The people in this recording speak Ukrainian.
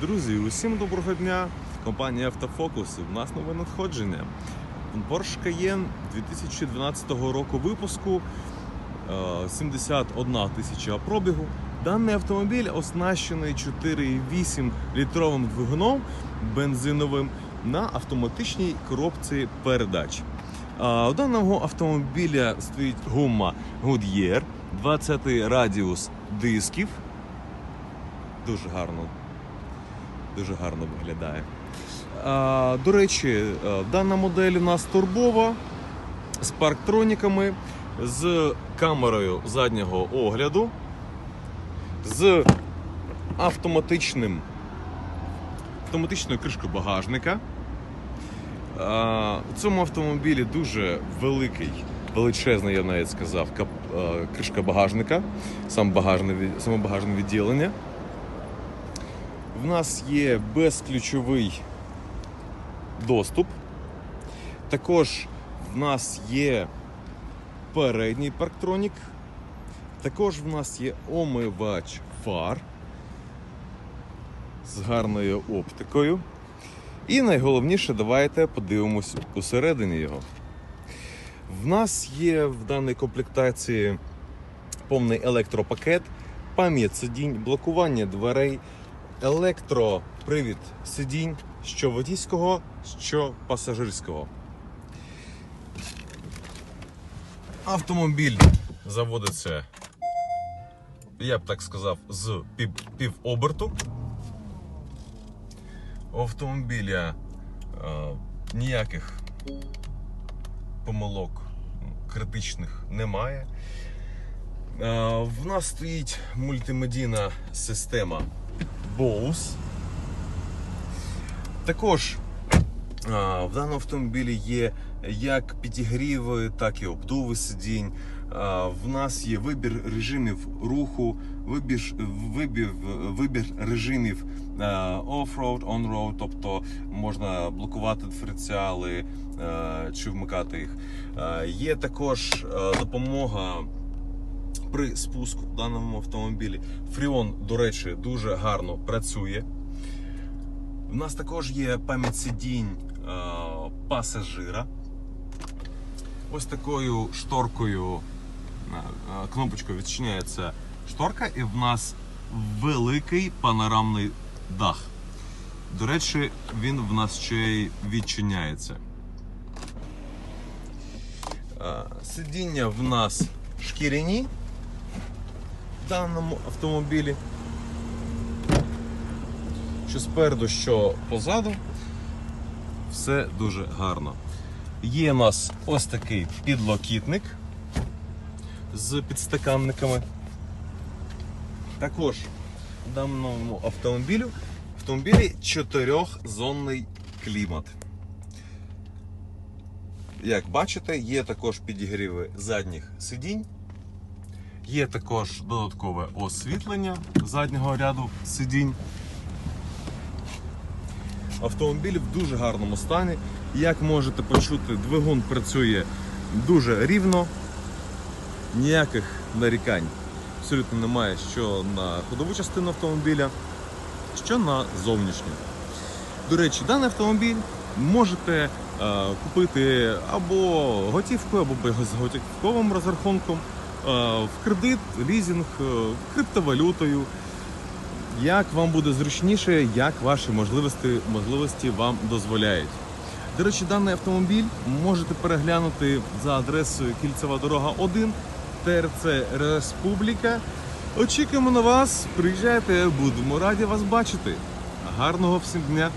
Друзі, усім доброго дня! Компанія Автофокус. У нас нове надходження. Porsche Cayenne 2012 року випуску, е, 71 тисяча пробігу. Даний автомобіль оснащений 4,8 літровим двигуном бензиновим на автоматичній коробці передач. У даного автомобіля стоїть гума Goodyear, 20 радіус дисків. Дуже гарно дуже гарно виглядає. А, до речі, дана модель у нас турбова з парктроніками, з камерою заднього огляду, з автоматичним автоматичною кришкою багажника. А, у цьому автомобілі дуже великий, величезний, я навіть сказав, а, кришка багажника, сам багажне, саме багажне відділення. В нас є безключовий доступ. Також в нас є передній парктронік. Також в нас є омивач фар з гарною оптикою. І найголовніше, давайте подивимось усередині його. В нас є в даній комплектації повний електропакет, пам'ять сидінь, блокування дверей, електропривід сидінь, що водійського, що пасажирського. Автомобіль заводиться, я б так сказав, з пів, півоберту. У автомобіля е, ніяких помилок критичних немає. Е, В нас стоїть мультимедійна система Bose. Також в даному автомобілі є як підігріви, так і обдуви сидінь. В нас є вибір режимів руху, вибір, вибір, вибір режимів off-road, on-road, тобто можна блокувати диференціали чи вмикати їх. Є також допомога при спуску в даному автомобілі. Фріон, до речі, дуже гарно працює. У нас також є пам'ять сидінь е, пасажира. Ось такою шторкою, е, кнопочкою відчиняється шторка, і в нас великий панорамний дах. До речі, він в нас ще й відчиняється. Е, Сидіння в нас шкіряні даному автомобілі. Що спереду, що позаду, все дуже гарно. Є у нас ось такий підлокітник з підстаканниками. Також в даному автомобілі, в автомобілі чотирьохзонний клімат. Як бачите, є також підігріви задніх сидінь. Є також додаткове освітлення заднього ряду сидінь. Автомобіль в дуже гарному стані. Як можете почути, двигун працює дуже рівно, ніяких нарікань абсолютно немає що на ходову частину автомобіля, що на зовнішню. До речі, даний автомобіль можете е, купити або готівкою, або безготівковим розрахунком, е, в кредит, лізинг, е, криптовалютою. Як вам буде зручніше, як ваші можливості, можливості вам дозволяють. До речі, даний автомобіль можете переглянути за адресою Кільцева дорога 1, ТРЦ Республіка. Очікуємо на вас. Приїжджайте, будемо раді вас бачити. Гарного всім дня!